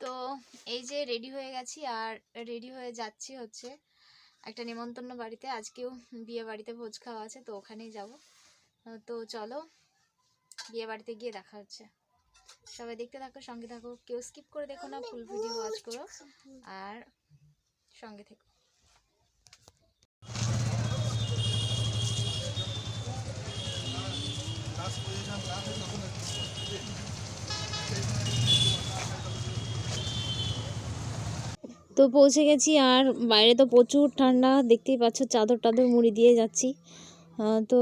তো এই যে রেডি হয়ে গেছি আর রেডি হয়ে যাচ্ছি হচ্ছে একটা নেমন্তন্ন বাড়িতে। আজকেও বিয়ে বাড়িতে ভোজ খাওয়া আছে, তো ওখানেই যাব। তো চলো, বিয়ে বাড়িতে গিয়ে দেখা হচ্ছে। সবাই দেখতে থাকো, সঙ্গে থাকো। কেউ স্কিপ করে দেখো না ফুল ভিডিও ওয়াচ করো। আর সঙ্গে থেকো। তো পৌঁছে গেছি আর বাইরে তো প্রচুর ঠান্ডা, দেখতেই পাচ্ছ চাদর টাদর মুড়ি দিয়ে যাচ্ছি। তো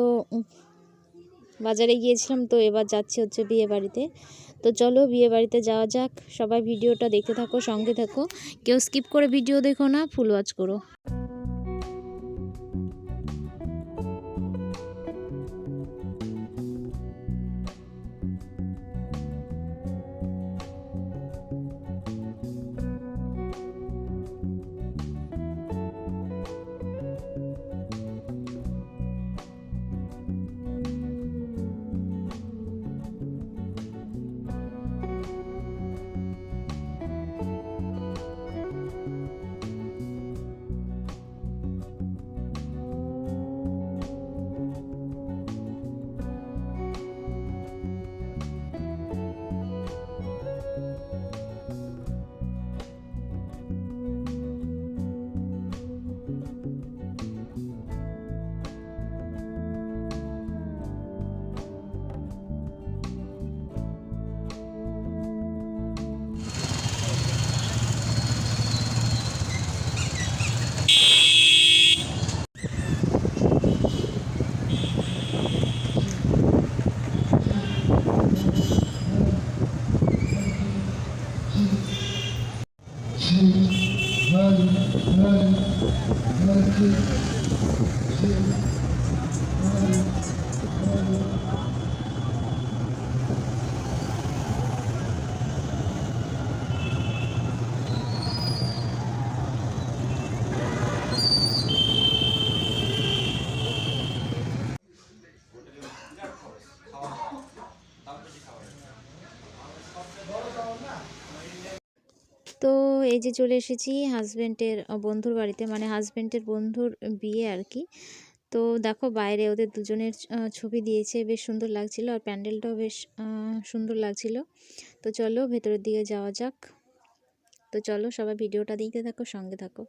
বাজারে গিয়েছিলাম তো এবার যাচ্ছি হচ্ছে বিয়ে বাড়িতে। তো চলো বিয়ে বাড়িতে যাওয়া যাক। সবাই ভিডিওটা দেখতে থাকো, সঙ্গে থাকো। কেউ স্কিপ করে ভিডিও দেখো না, ফুল ওয়াচ করো। তো এই যে চলে এসেছি হাজব্যান্ডের বন্ধুর বাড়িতে মানে হাজব্যান্ডের বন্ধুর বিয়ে আর কি। তো দেখো বাইরে ওদের দুজনের ছবি দিয়েছে, বেশ সুন্দর লাগছিল আর প্যান্ডেলটাও বেশ সুন্দর লাগছিল। তো চলো ভেতরের দিকে যাওয়া যাক। তো চলো সবাই ভিডিওটা দেখতে থাকো, সঙ্গে থাকো।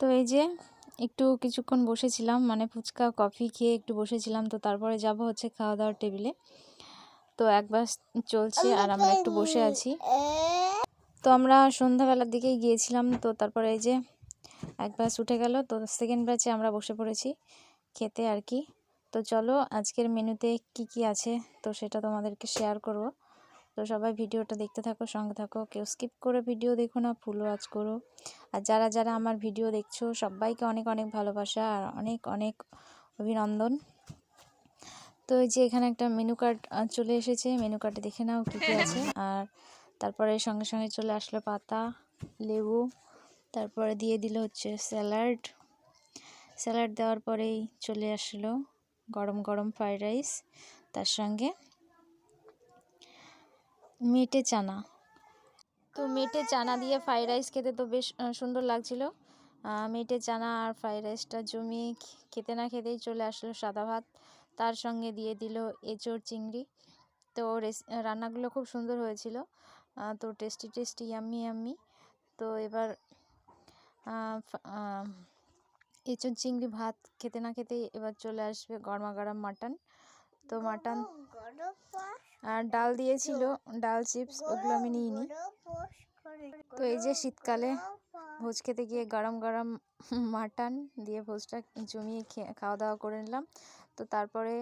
তো এই যে একটু কিছুক্ষণ বসেছিলাম মানে ফুচকা, কফি খেয়ে একটু বসেছিলাম, তো তারপরে যাব হচ্ছে খাওয়া দাওয়ার টেবিলে। তো একবার চলছে আর আমরা একটু বসে আছি। তো আমরা সন্ধ্যাবেলার দিকেই গিয়েছিলাম, তো তারপরে এই যে এক ব্যাচ উঠে গেল, তো সেকেন্ড ব্যাচে আমরা বসে পড়েছি খেতে আর কি। তো চলো আজকের মেনুতে কি কি আছে, তো সেটা তোমাদেরকে শেয়ার করব। তো সবাই ভিডিওটা দেখতে থাকো, সঙ্গে থাকো, কেউ স্কিপ করে ভিডিও দেখো না ফুল ওয়াচ করো। আর যারা যারা আমার ভিডিও দেখছ, সবাইকে অনেক অনেক ভালোবাসা আর অনেক অনেক অভিনন্দন। তো এই যে এখানে একটা মেনু কার্ড চলে এসেছে। মেনু কার্ডে দেখে নাও কী কী আছে। আর তারপরে সঙ্গে সঙ্গে চলে আসলো পাতা, লেবু, তারপরে দিয়ে দিল হচ্ছে স্যালাড। স্যালাড দেওয়ার পরেই চলে আসলো গরম গরম ফ্রাইড রাইস। তার সঙ্গে মেটে চানা। তো মেটে চানা দিয়ে ফ্রাইড রাইস খেতে তো বেশ সুন্দর লাগছিল। মেটে চানা আর ফ্রাইড রাইসটা জমিয়ে খেতে না খেতেই চলে আসলো সাদা ভাত। তার সঙ্গে দিয়ে দিল এঁচোড় চিংড়ি। তো রান্নাগুলো খুব সুন্দর হয়েছিল। তো টেস্টি টেস্টি ইয়াম্মি ইয়াম্মি তো এবার এঁচোড় চিংড়ি ভাত খেতে না খেতেই এবার চলে আসবে গরমা গরম মাটন। তো মাটন আর ডাল দিয়েছিল, ডাল, চিপস, ওগুলো আমি নিইনি। তো এই যে শীতকালে ভোজ খেতে গিয়ে গরম গরম মাটন দিয়ে ভোজটা জমিয়ে খাওয়া দাওয়া করে নিলাম। তো তারপরে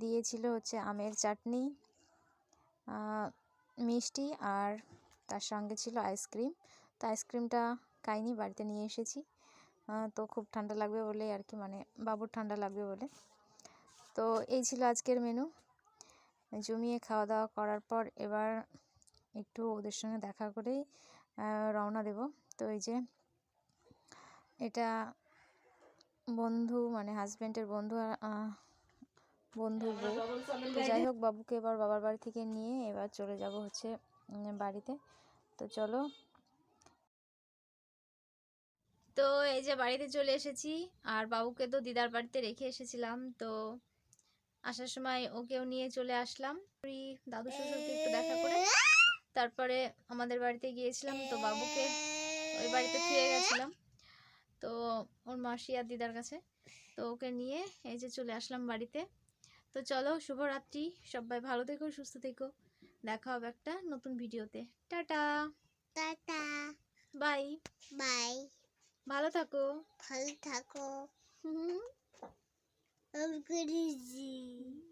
দিয়েছিল হচ্ছে আমের চাটনি মিষ্টি আর তার সঙ্গে ছিল আইসক্রিম। তো আইসক্রিমটা খাইনি, বাড়িতে নিয়ে এসেছি। তো খুব ঠান্ডা লাগবে বলে আর কি মানে বাবুর ঠান্ডা লাগবে বলে। তো এই ছিল আজকের মেনু জমিয়ে খাওয়া দাওয়া করার পর এবার একটু ওদের সঙ্গে দেখা করেই রওনা দেব। তো এই যে এটা বন্ধু মানে হাজব্যান্ডের বন্ধু বউ। তো যাই হোক, বাবুকে এবার বাবার বাড়ি থেকে নিয়ে এবার চলে যাব হচ্ছে বাড়িতে। তো চলো। তো এই যে বাড়িতে চলে এসেছি, আর বাবুকে তো দিদার বাড়িতে রেখে এসেছিলাম। তো আসার সময় ওকেও নিয়ে চলে আসলাম। দাদু শ্বশুরকে একটু দেখা করে। তারপরে আমাদের বাড়িতে গিয়েছিলাম তো বাবুকে। ওই বাড়িতে ফিরে গেছিলাম। তো ওর মাসি আর দিদার কাছে। তো ওকে নিয়ে এই যে চলে আসলাম বাড়িতে। তো চলো শুভরাত্রি। সবাই ভালো থেকো সুস্থ থেকো। দেখা হবে একটা নতুন ভিডিওতে। টাটা! টাটা! বাই! বাই! ভালো থাকো। ভালো থাকো। আমি Avgarizi.